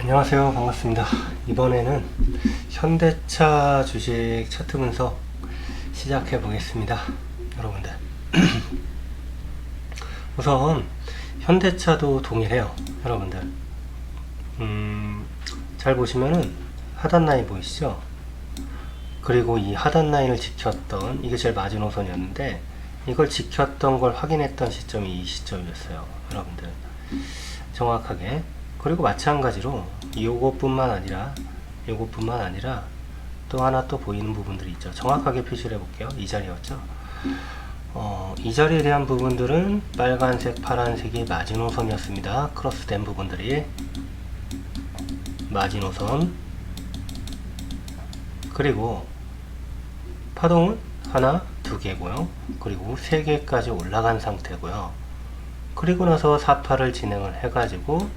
안녕하세요. 반갑습니다. 이번에는 현대차 주식 차트 분석 시작해 보겠습니다. 여러분들. 우선 현대차도 동일해요 여러분들. 음, 잘 보시면은 하단 라인 보이시죠? 그리고 이 하단 라인을 지켰던 이게 제일 마지노선이었는데 이걸 지켰던 걸 확인했던 시점이 이 시점이었어요 여러분들. 정확하게 그리고 마찬가지로 요것뿐만 아니라 요것뿐만 아니라 또 하나 또 보이는 부분들이 있죠. 정확하게 표시를 해볼게요. 이 자리였죠? 어, 이 자리에 대한 부분들은 빨간색 파란색이 마지노선이었습니다. 크로스된 부분들이. 마지노선. 그리고 파동은 하나 두 개고요. 그리고 세 개까지 올라간 상태고요. 그리고 나서 사파를 진행을 해가지고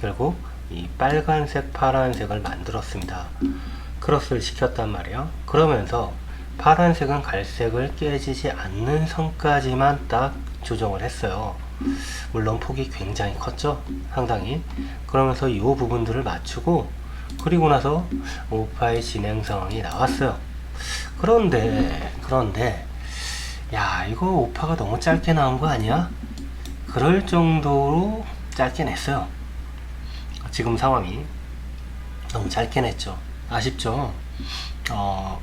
결국 이 빨간색 파란색을 만들었습니다. 크로스를 시켰단 말이에요. 그러면서 파란색은 갈색을 깨지지 않는 선까지만 딱 조정을 했어요. 물론 폭이 굉장히 컸죠 상당히. 그러면서 이 부분들을 맞추고 그리고 나서 오파의 진행 상황이 나왔어요. 그런데 그런데 야 이거 오파가 너무 짧게 나온 거 아니야? 그럴 정도로 짧게 냈어요 지금 상황이 너무 짧게 냈죠. 아쉽죠. 어,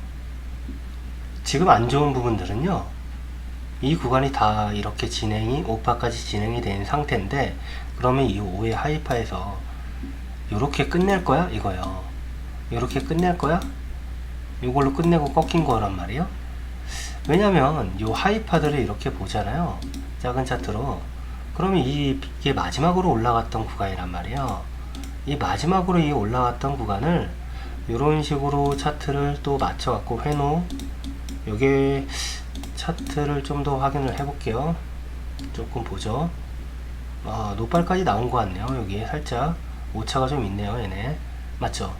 지금 안 좋은 부분들은요 이 구간이 다 이렇게 진행이 오파까지 진행이 된 상태인데 그러면 이 5의 하이파에서 이렇게 끝낼 거야 이거요? 이렇게 끝낼 거야? 이걸로 끝내고 꺾인 거란 말이에요? 왜냐면 이 하이파들을 이렇게 보잖아요 작은 차트로. 그러면 이- 이게 마지막으로 올라갔던 구간이란 말이에요 이 마지막으로 이 올라갔던 구간을 이런 식으로 차트를 또 맞춰 갖고 회노. 요게 차트를 좀 더 확인을 해 볼게요. 조금 보죠. 아, 노발까지 나온 것 같네요 여기 살짝. 오차가 좀 있네요 얘네. 맞죠?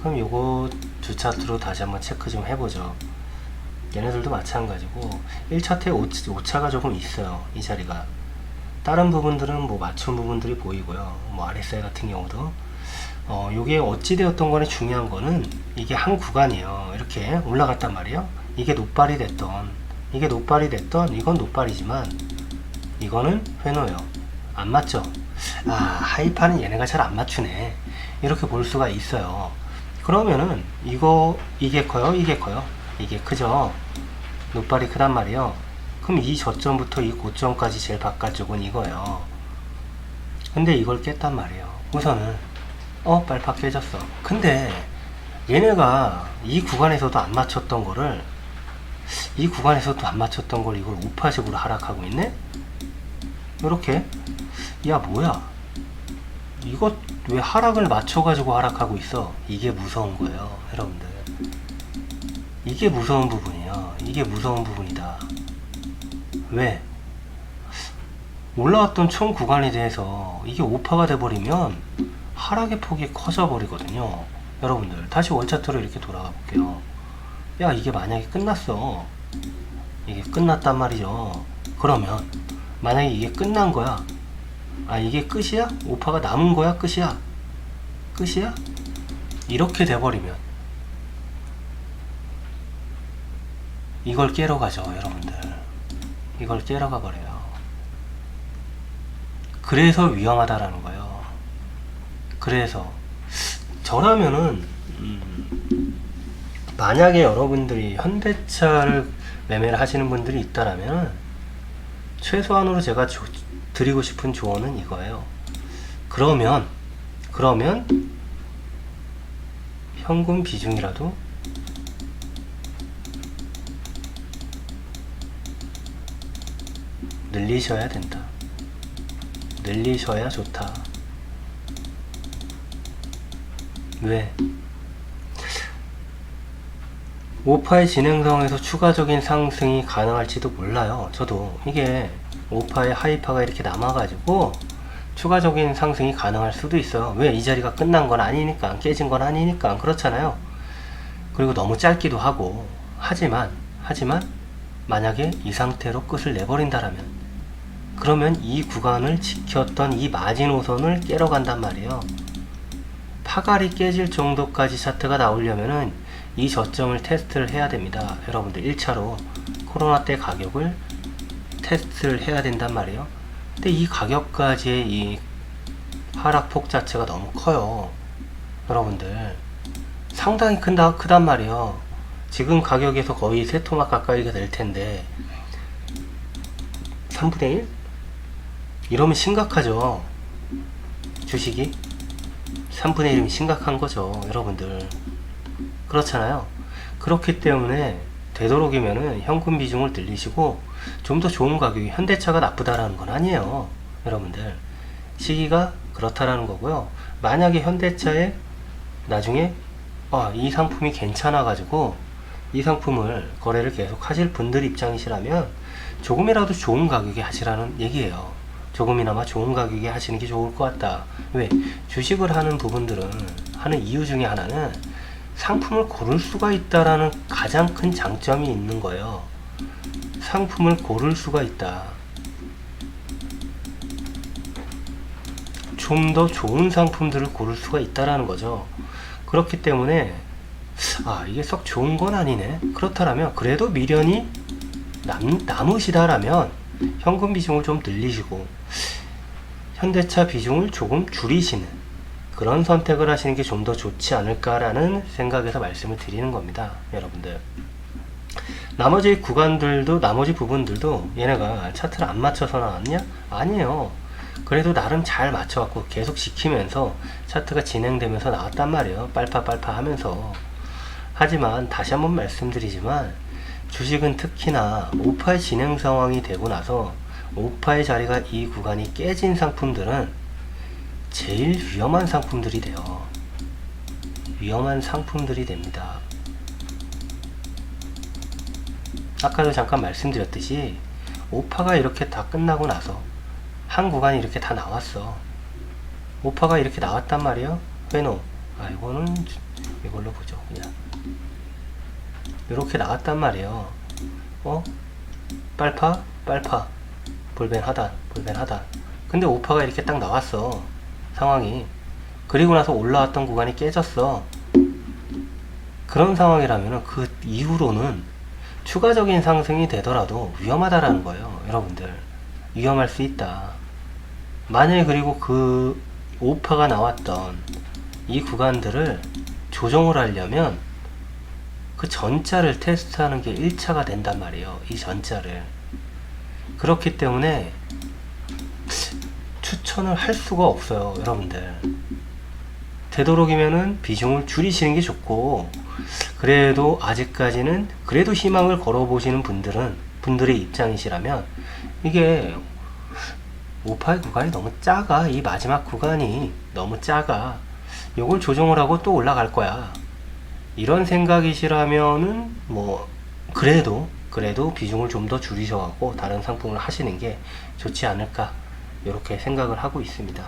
그럼 요거 두 차트로 다시 한번 체크 좀 해보죠. 얘네들도 마찬가지고. 1차트에 오차 가 조금 있어요 이 자리가. 다른 부분들은 뭐 맞춤 부분들이 보이고요. 뭐 RSI 같은 경우도 어 요게 어찌 되었던 간에 중요한 거는 이게 한 구간이에요. 이렇게 올라갔단 말이에요. 이게 노발이 됐던 이게 노발이 됐던 이건 노발이지만 이거는 회노예요. 안 맞죠? 아 하이파는 얘네가 잘 안 맞추네. 이렇게 볼 수가 있어요. 그러면은 이거 이게 커요? 이게 커요? 이게 크죠? 노발이 크단 말이에요. 그럼 이 저점부터 이 고점까지 제일 바깥쪽은 이거예요. 근데 이걸 깼단 말이에요. 우선은 어 빨팍 깨졌어. 근데 얘네가 이 구간에서도 안 맞췄던 거를 이 구간에서도 안 맞췄던 걸 이걸 우파식으로 하락하고 있네? 이렇게? 야 뭐야? 이거 왜 하락을 맞춰가지고 하락하고 있어? 이게 무서운 거예요 여러분들. 이게 무서운 부분이에요. 이게 무서운 부분이다. 왜? 올라왔던 총 구간에 대해서 이게 오파가 돼버리면 하락의 폭이 커져 버리거든요 여러분들 다시 원차트로 이렇게 돌아가 볼게요 야 이게 만약에 끝났어 이게 끝났단 말이죠 그러면 만약에 이게 끝난 거야 아 이게 끝이야? 오파가 남은 거야? 끝이야? 끝이야? 이렇게 돼버리면 이걸 깨러 가죠 여러분들 이걸 깨러 가버려요 그래서 위험하다라는 거예요 그래서 저라면은 음, 만약에 여러분들이 현대차를 매매를 하시는 분들이 있다라면 최소한으로 제가 조- 드리고 싶은 조언은 이거예요. 그러면 그러면 현금 비중이라도 늘리셔야 된다. 늘리셔야 좋다. 왜? 오파의 진행 상황에서 추가적인 상승이 가능할지도 몰라요. 저도 이게 오파의 하이파가 이렇게 남아가지고 추가적인 상승이 가능할 수도 있어요. 왜 이 자리가 끝난 건 아니니까 깨진 건 아니니까 그렇잖아요. 그리고 너무 짧기도 하고 하지만 하지만 만약에 이 상태로 끝을 내버린다라면 그러면 이 구간을 지켰던 이 마지노선을 깨러 간단 말이에요. 파갈이 깨질 정도까지 차트가 나오려면은 이 저점을 테스트를 해야 됩니다. 여러분들 1차로 코로나 때 가격을 테스트를 해야 된단 말이에요. 근데 이 가격까지의 이 하락폭 자체가 너무 커요. 여러분들 상당히 큰다 크단 말이에요. 지금 가격에서 거의 세 토막 가까이가 될 텐데 3분의 1? 이러면 심각하죠. 주식이 3분의 1이면 심각한 거죠, 여러분들. 그렇잖아요. 그렇기 때문에 되도록이면은 현금 비중을 늘리시고 좀 더 좋은 가격이 현대차가 나쁘다라는 건 아니에요. 여러분들. 시기가 그렇다라는 거고요. 만약에 현대차에 나중에 아, 이 상품이 괜찮아 가지고 이 상품을 거래를 계속 하실 분들 입장이시라면 조금이라도 좋은 가격에 하시라는 얘기예요. 조금이나마 좋은 가격에 하시는 게 좋을 것 같다. 왜? 주식을 하는 부분들은 하는 이유 중에 하나는 상품을 고를 수가 있다라는 가장 큰 장점이 있는 거예요. 상품을 고를 수가 있다. 좀 더 좋은 상품들을 고를 수가 있다라는 거죠. 그렇기 때문에 아 이게 썩 좋은 건 아니네. 그렇다면 그래도 미련이 남, 남으시다라면 현금 비중을 좀 늘리시고 현대차 비중을 조금 줄이시는 그런 선택을 하시는 게 좀 더 좋지 않을까라는 생각에서 말씀을 드리는 겁니다. 여러분들. 나머지 구간들도 나머지 부분들도 얘네가 차트를 안 맞춰서 나왔냐? 아니에요. 그래도 나름 잘 맞춰갖고 계속 지키면서 차트가 진행되면서 나왔단 말이에요. 빨파 빨파 하면서. 하지만 다시 한번 말씀드리지만 주식은 특히나 오파의 진행 상황이 되고 나서 오파의 자리가 이 구간이 깨진 상품들은 제일 위험한 상품들이 돼요. 위험한 상품들이 됩니다. 아까도 잠깐 말씀드렸듯이 오파가 이렇게 다 끝나고 나서 한 구간이 이렇게 다 나왔어. 오파가 이렇게 나왔단 말이에요. 회노. 아 이거는 이걸로 보죠. 그냥 이렇게 나왔단 말이에요. 어? 빨파? 빨파. 볼벤 하단. 볼벤 하단. 근데 오파가 이렇게 딱 나왔어. 상황이. 그리고 나서 올라왔던 구간이 깨졌어. 그런 상황이라면 그 이후로는 추가적인 상승이 되더라도 위험하다라는 거예요. 여러분들. 위험할 수 있다. 만약에 그리고 그 오파가 나왔던 이 구간들을 조정을 하려면 그 전자를 테스트하는 게 1차가 된단 말이에요. 이 전자를. 그렇기 때문에 추천을 할 수가 없어요. 여러분들. 되도록이면은 비중을 줄이시는 게 좋고 그래도 아직까지는 그래도 희망을 걸어보시는 분들은 분들의 입장이시라면 이게 오파의 구간이 너무 작아 이 마지막 구간이 너무 작아 요걸 조정을 하고 또 올라갈 거야 이런 생각이시라면은 뭐 그래도 그래도 비중을 좀 더 줄이셔갖고 다른 상품을 하시는 게 좋지 않을까 이렇게 생각을 하고 있습니다.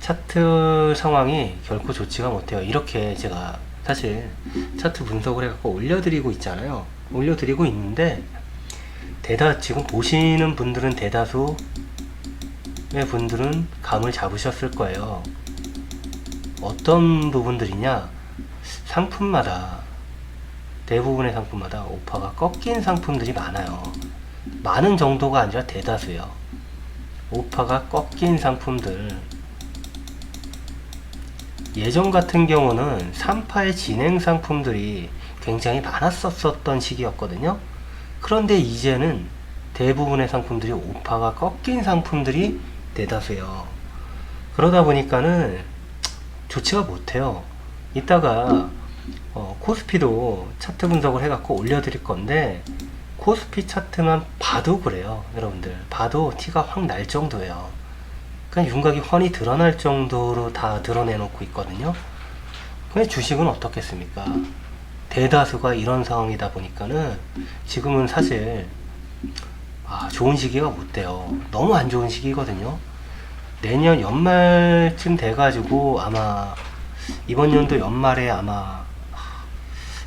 차트 상황이 결코 좋지가 못해요. 이렇게 제가 사실 차트 분석을 해갖고 올려드리고 있잖아요. 올려드리고 있는데 대다 지금 보시는 분들은 대다수의 분들은 감을 잡으셨을 거예요. 어떤 부분들이냐? 상품마다 대부분의 상품마다 오파가 꺾인 상품들이 많아요. 많은 정도가 아니라 대다수요. 오파가 꺾인 상품들. 예전 같은 경우는 3파의 진행 상품들이 굉장히 많았었던 시기였거든요. 그런데 이제는 대부분의 상품들이 오파가 꺾인 상품들이 대다수예요. 그러다 보니까는 좋지가 못해요. 이따가 어, 코스피도 차트 분석을 해갖고 올려드릴 건데 코스피 차트만 봐도 그래요 여러분들. 봐도 티가 확 날 정도예요. 그냥 윤곽이 훤히 드러날 정도로 다 드러내놓고 있거든요. 근데 주식은 어떻겠습니까? 대다수가 이런 상황이다 보니까는 지금은 사실 아, 좋은 시기가 못 돼요. 너무 안 좋은 시기거든요. 내년 연말쯤 돼가지고 아마 이번 연도 연말에 아마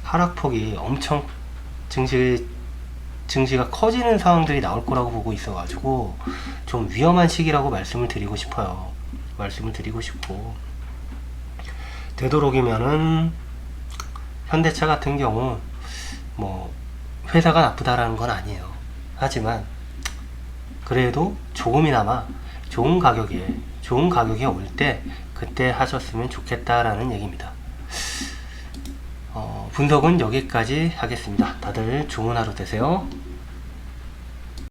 하락폭이 엄청 증시 증시가 커지는 상황들이 나올 거라고 보고 있어가지고 좀 위험한 시기라고 말씀을 드리고 싶어요. 말씀을 드리고 싶고 되도록이면은 현대차 같은 경우 뭐 회사가 나쁘다라는 건 아니에요. 하지만 그래도 조금이나마 좋은 가격에 좋은 가격에 올 때 그때 하셨으면 좋겠다라는 얘기입니다. 어, 분석은 여기까지 하겠습니다. 다들 좋은 하루 되세요.